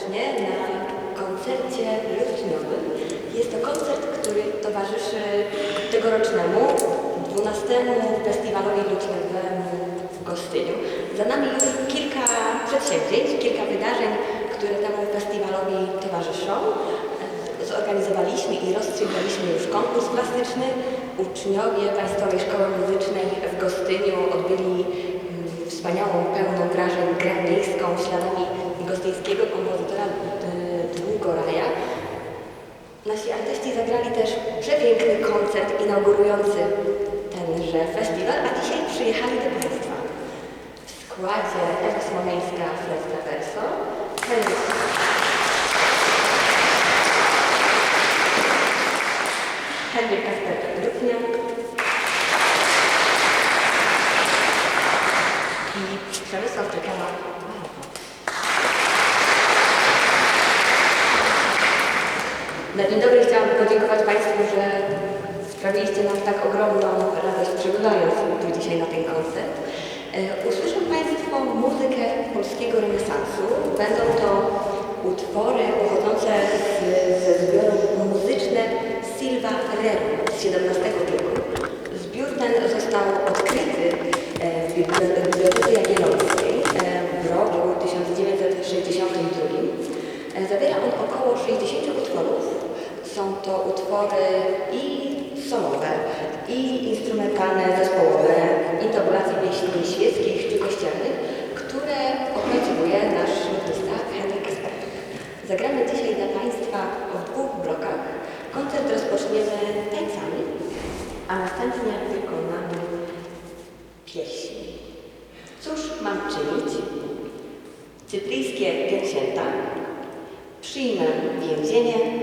serdecznie na koncercie lutniowym. Jest to koncert, który towarzyszy tegorocznemu 12 Festiwalowi Lutniowemu w Gostyniu. Za nami już kilka przedsięwzięć, kilka wydarzeń, które temu festiwalowi towarzyszą. Zorganizowaliśmy i rozstrzygnęliśmy już konkurs plastyczny. Uczniowie Państwowej Szkoły Muzycznej w Gostyniu odbyli mm, wspaniałą, pełną wrażeń grę miejską śladami gostyńskiego kompozytora y, Długoraja. Nasi artyści zagrali też przepiękny koncert inaugurujący tenże festiwal, a dzisiaj przyjechali do Państwa w składzie Ewa Smoleńska, Fred Henryk Kasper sprawiliście nam tak ogromną radość przybywając tu dzisiaj na ten koncert. E, Usłyszą Państwo muzykę polskiego renesansu. Będą to utwory pochodzące z, ze zbioru muzyczne Silva Rerum z XVII wieku. Zbiór ten został odkryty e, w Bibli- w Bibliotece Jagiellońskiej e, w roku 1962. E, Zawiera on około 60 utworów. Są to utwory i solowe, i instrumentalne, zespołowe, intabulacje pieśni świeckich czy kościelnych, które opracowuje nasz artysta Henryk Kasperek. Zagramy dzisiaj dla Państwa w dwóch blokach. Koncert rozpoczniemy tańcami, a następnie wykonamy pieśń. Cóż mam czynić? Cypryjskie pięćdziesięta. Przyjmę więzienie,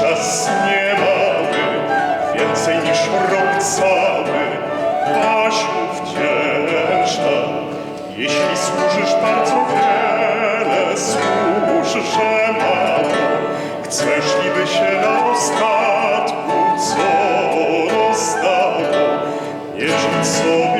czas nie mały, więcej niż rok cały. Basiu wdzięczna, jeśli służysz bardzo wiele, służ, że mało. Chcesz niby się na ostatku, co rozdało, nie żyć.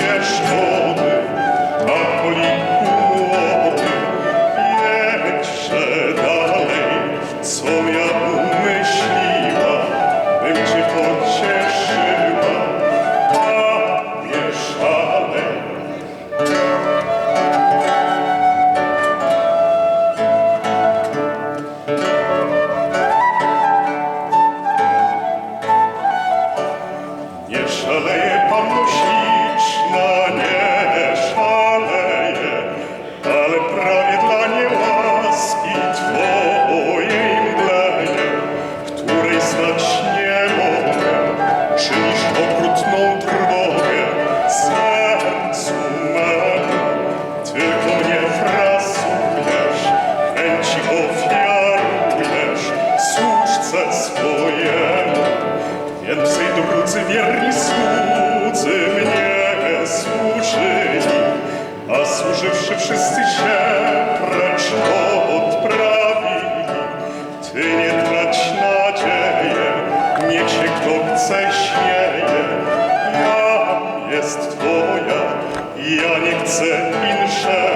Титанік це інше.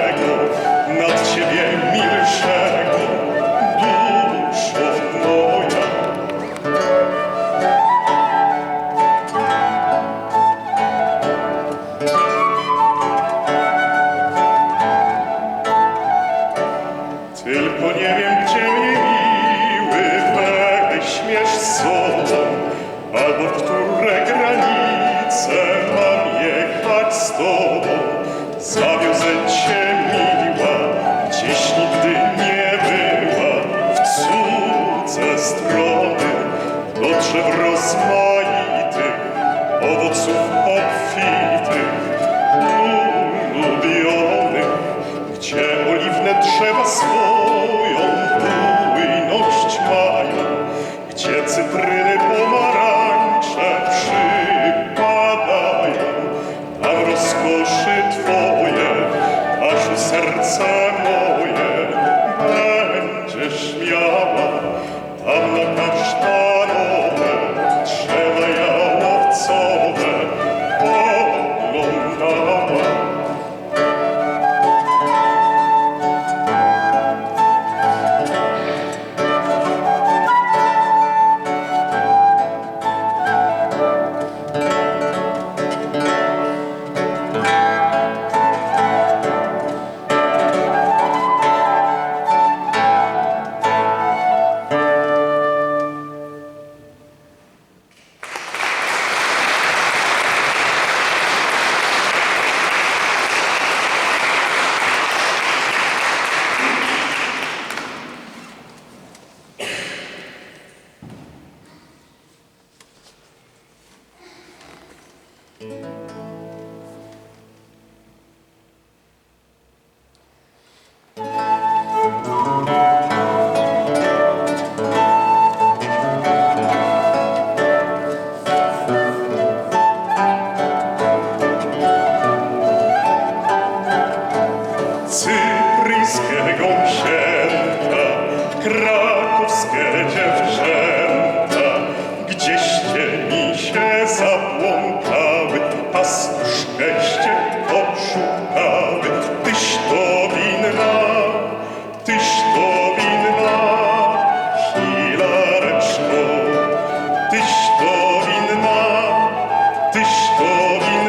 dich, Domine.